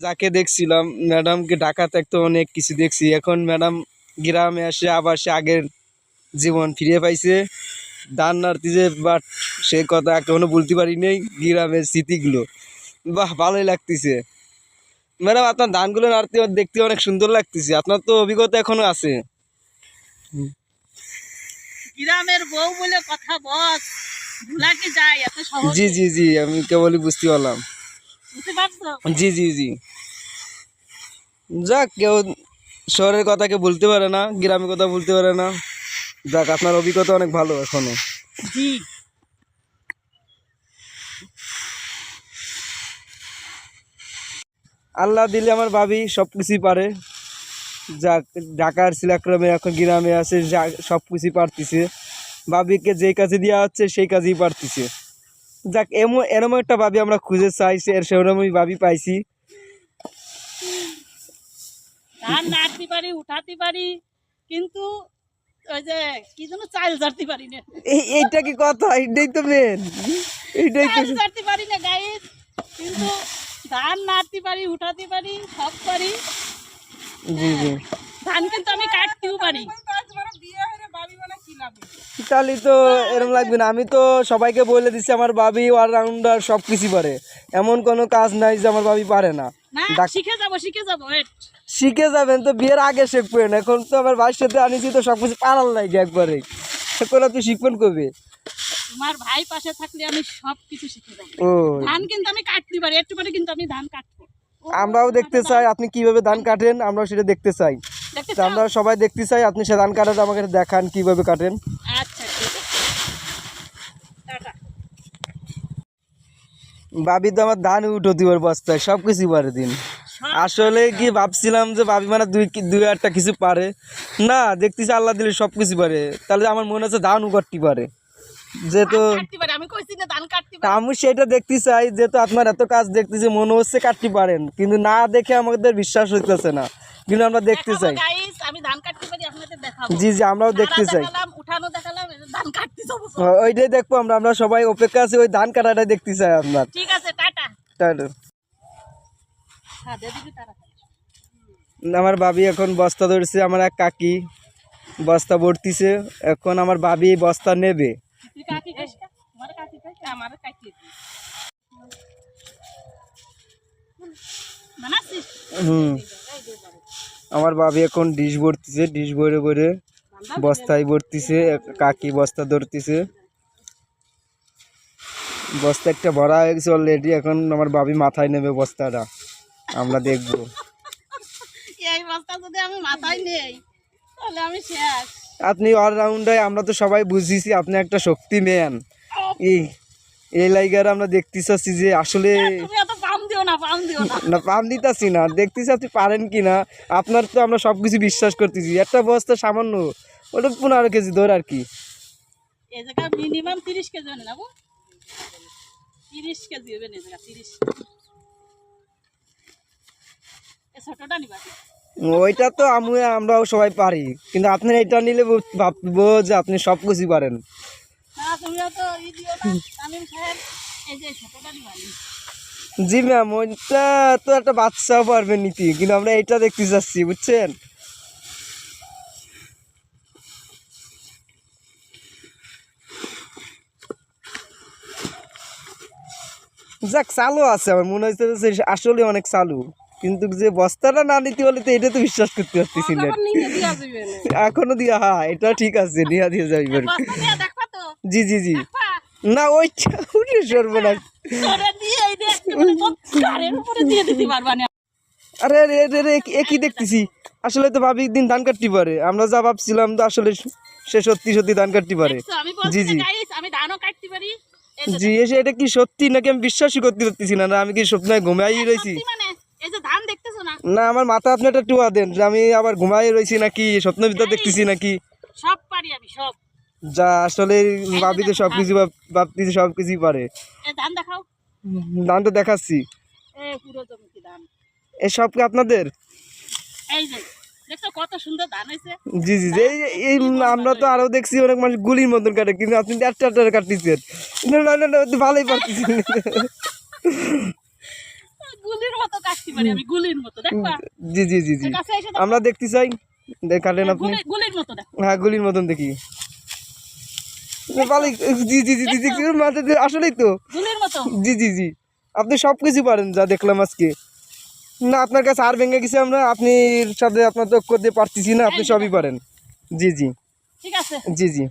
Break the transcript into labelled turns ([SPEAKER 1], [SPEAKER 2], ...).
[SPEAKER 1] যাকে দেখছিলাম ম্যাডামকে ঢাকাতে তো অনেক কিছু দেখছি। এখন ম্যাডাম গ্রামে আসে আবার সে আগের জীবন ফিরে পাইছে। ধান নাড়তিছে বাট সে কথা এখনও বলতে পারি নেই গ্রামের স্মৃতিগুলো। বাহ ভালোই লাগতেছে। ম্যাডাম আপনার ধানগুলো নাড়তে দেখতে অনেক সুন্দর লাগতেছে। আপনার তো অভিজ্ঞতা এখনও আছে।
[SPEAKER 2] গ্রামের বউ বলে কথা বস ভুলা কি যায়? এত সহজ।
[SPEAKER 1] জি জি জি আমি কেবলই বুঝতে পারলাম। জি জি জি। যাক কেউ শহরের কথা কেউ বলতে পারে না গ্রামের কথা বলতে পারে না। যাক আপনার অভিজ্ঞতা অনেক ভালো এখনও।
[SPEAKER 2] জি।
[SPEAKER 1] আল্লাহ দিলে আমার ভাবি সব কিছুই পারে। যাক ঢাকার সিলাক্রমে এখন গ্রামে আছে যা সব কিছুই পারতেছে। ভাবিকে যে কাজে দেওয়া হচ্ছে সেই কাজেই পারতেছে। যাক এমন এরম একটা ভাবি আমরা খুঁজে চাই এর সেরকমই ভাবি পাইছি।
[SPEAKER 2] ধান নাড়তে পারি উঠাতে পারি কিন্তু ওই যে কি যেন চাল জারতে পারি না।
[SPEAKER 1] এইটা কি কথা? এইটাই তো মেন
[SPEAKER 2] জারতে পারি না কিন্তু ধান নাড়তে পারি উঠাতে পারি সব পারি
[SPEAKER 1] জি জি।
[SPEAKER 2] ধান কিন্তু আমি কাটতেও পারি।
[SPEAKER 1] তাহলে তো এরকম লাগবে না। আমি তো সবাইকে বলে দিচ্ছি আমার বাবি অলরাউন্ডার সব কিছু পারে। এমন কোনো কাজ নাই যে আমার বাবি পারে না।
[SPEAKER 2] শিখে যাব শিখে যাব
[SPEAKER 1] শিখে যাবেন তো বিয়ের আগে শিখবেন। এখন তো আমার ভাইয়ের সাথে আনিছি তো সব কিছু পারার লাগে একবারে। এখন আপনি শিখবেন কবে?
[SPEAKER 2] তোমার ভাই পাশে থাকলে আমি সব কিছু শিখে যাব।
[SPEAKER 1] ও।
[SPEAKER 2] ধান কিন্তু আমি কাটতে পারি একটু পরে কিন্তু আমি ধান কাটবো।
[SPEAKER 1] আমরাও দেখতে চাই আপনি কীভাবে ধান কাটেন আমরাও সেটা দেখতে চাই। আমরা সবাই দেখতে চাই আপনি সে ধান কাটাটা আমাকে দেখান কীভাবে কাটেন।
[SPEAKER 2] আচ্ছা টাটা।
[SPEAKER 1] ভাবি তো আমার ধান উঠো দিবার বস্তায় সব কিছু পারে দিন। আসলে কি ভাবছিলাম যে ভাবি মানে দুই দুই একটা কিছু পারে। না দেখতেছি আল্লাহ দিলে সব কিছু পারে। তাহলে আমার মনে হচ্ছে ধান উগারটি পারে। যেহেতু
[SPEAKER 2] আমি
[SPEAKER 1] সেটা দেখতে চাই যেহেতু আপনার এত কাজ দেখতেছি মনে হচ্ছে কাটতে পারেন। কিন্তু না দেখে আমাদের বিশ্বাস হইতেছে না। কিন্তু আমরা দেখতে চাই।
[SPEAKER 2] আমি ধান কাটতে পারি আপনাদের দেখাবো।
[SPEAKER 1] জি জি আমরাও দেখতে চাই।
[SPEAKER 2] উঠানো দেখালাম ধান কাটতে যাব।
[SPEAKER 1] ওইটাই দেখব আমরা আমরা সবাই অপেক্ষা আছি ওই ধান কাটাটা দেখতে চাই আপনার।
[SPEAKER 2] ঠিক আছে টাটা।
[SPEAKER 1] তাহলে
[SPEAKER 2] হ্যাঁ
[SPEAKER 1] আমার ভাবি এখন বস্তা ধরছে আমার এক কাকি বস্তা ভরতিছে এখন আমার ভাবি এই বস্তা নেবে।
[SPEAKER 2] কাকি আমার কাকি খাস আমার কাকি
[SPEAKER 1] হুম। আমার ভাবি এখন ডিশ ভরতিছে ডিশ ভরে ভরে বস্তায় ভরতিছে কাকি বস্তা ধরতিছে। বস্তা একটা ভরা হয়ে গেছে অলরেডি এখন আমার বাবি মাথায় নেবে বস্তাটা। আমরা দেখব।
[SPEAKER 2] এই বস্তা যদি আমি মাথায় নেই তাহলে আমি শেষ।
[SPEAKER 1] আপনি অলরাউন্ডার আমরা তো সবাই বুঝিছি আপনি একটা শক্তি ম্যান এই এই লাইগার আমরা দেখতে চাচ্ছি যে আসলে
[SPEAKER 2] না পাম
[SPEAKER 1] দিতাছি না। দেখতেছি আপনি পারেন কি না আপনার তো আমরা সব কিছু বিশ্বাস করতেছি। একটা বস্তা সামান্য ওটা পনেরো কেজি ধর আর কি।
[SPEAKER 2] মিনিমাম তিরিশ কেজি হবে না তিরিশ কেজি হবে না তিরিশ। ছোটটা নিবা।
[SPEAKER 1] ওইটা তো আমি আমরাও সবাই পারি। কিন্তু আপনার এটা নিলে ভাববো যে আপনি সব কিছু পারেন জি ম্যাম ওইটা তো একটা বাচ্চাও পারবে নিতে কিন্তু আমরা এটা দেখতে চাচ্ছি বুঝছেন? যাক চালু আছে আমার মনে হচ্ছে আসলে অনেক চালু। কিন্তু যে বস্তাটা না নিতে হলে তো এটা তো বিশ্বাস করতে পারতেছি না।
[SPEAKER 2] এখনও দিয়া
[SPEAKER 1] হ্যাঁ এটা ঠিক আছে নিয়ে দিয়ে
[SPEAKER 2] তো।
[SPEAKER 1] জি জি জি। না ওইটা উঠে সর্বনাশ।
[SPEAKER 2] তোরে দিয়ে এই যে একেবারে তোর গাড়ির উপরে দিয়ে দিতে পারবা না।
[SPEAKER 1] আরে রে রে রে এ কি দেখতেছি? আসলে তো ভাবি দিন ধান কাটতে পারে। আমরা যা ভাবছিলাম তো আসলে সে সত্যি সত্যি ধান কাটতে পারে।
[SPEAKER 2] আমি
[SPEAKER 1] জি, জি।
[SPEAKER 2] আমি ধানও কাটতে পারি।
[SPEAKER 1] জি এসে এটা কি সত্যি নাকি আমি বিশ্বাসই করতে পারতেছি না? না আমি কি স্বপ্নে ঘুমাই রয়েছি?
[SPEAKER 2] না?
[SPEAKER 1] আমার মাথা আপনি একটা টুয়া দেন যে আমি আবার ঘুমাই রয়েছি নাকি স্বপ্ন ভিতর দেখতেছি নাকি?
[SPEAKER 2] সব পারি আমি সব।
[SPEAKER 1] যা আসলে ভাবি তো সব কিছু সব কিছুই পারে।
[SPEAKER 2] ধান দেখাও।
[SPEAKER 1] ধান তো দেখাচ্ছি। এ সব কি আপনাদের?
[SPEAKER 2] এই যে কত সুন্দর ধান হয়েছে?
[SPEAKER 1] জি এই এই আমরা তো আরও দেখছি অনেক মানুষ গুলির মতন কাটে কিন্তু আপনি একটা একটা কাটতেছেন। না না না না, তো ভালোই পারতেছেন। জি জি জি জি।
[SPEAKER 2] দেখো।
[SPEAKER 1] আমরা দেখতে চাই দেখালেন আপনি।
[SPEAKER 2] মতো দেখো।
[SPEAKER 1] হ্যাঁ গুলির মতন দেখি। জি জি জি জি জি আসলেই তো। জি জি জি। আপনি সব কিছু পারেন যা দেখলাম আজকে। না আপনার কাছে আর ভেঙে গেছি আমরা আপনি সাথে আপনার তো করতে পারতেছি না আপনি সবই পারেন। জি জি।
[SPEAKER 2] ঠিক আছে।
[SPEAKER 1] জি জি।